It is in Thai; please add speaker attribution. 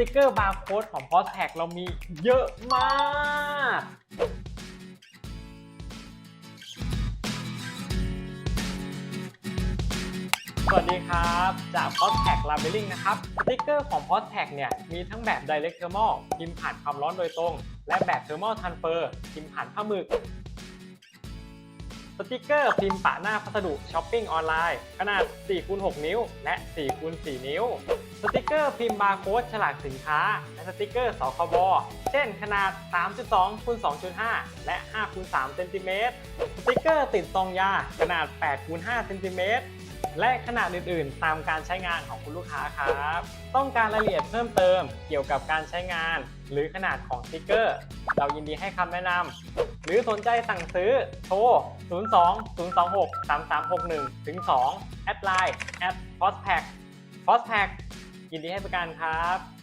Speaker 1: ติกเกอร์บาร์โค้ดของ p o s t a g เรามีเยอะมากสวัสดีครับ จาก p o s t a g Labeling นะครับ สติกเกอร์ของ p o s t a g เนี่ยมีทั้งแบบ Direct Thermal พิมพ์ผ่านความร้อนโดยตรง และแบบ Thermal Transfer พิมพ์ผ่านผ้าหมึก สติกเกอร์พิมพ์ปะหน้าพัสดุช้อปปิ้งออนไลน์ ขนาด4คูณ6นิ้ว และ4คูณ4นิ้ว สติกเกอร์พิมพ์บาร์โค้ดฉลากสินค้า และสติกเกอร์สคบเช่นขนาด 3.2คูณ2.5 และ5คูณ3เซนติเมตรสติกเกอร์ติดซองยาขนาด8คูณ5เซนติเมตร และขนาดอื่นๆ ตามการใช้งานของคุณลูกค้าครับ ต้องการรายละเอียดเพิ่มเติมเกี่ยวกับการใช้งาน หรือขนาดของสติกเกอร์ เรายินดีให้คำแนะนำหรือสนใจสั่งซื้อโทร 02 026 3361ถึง2แอดไลน์แอด p o s t p a c p o s t p a c ยินดีให้บริการครับ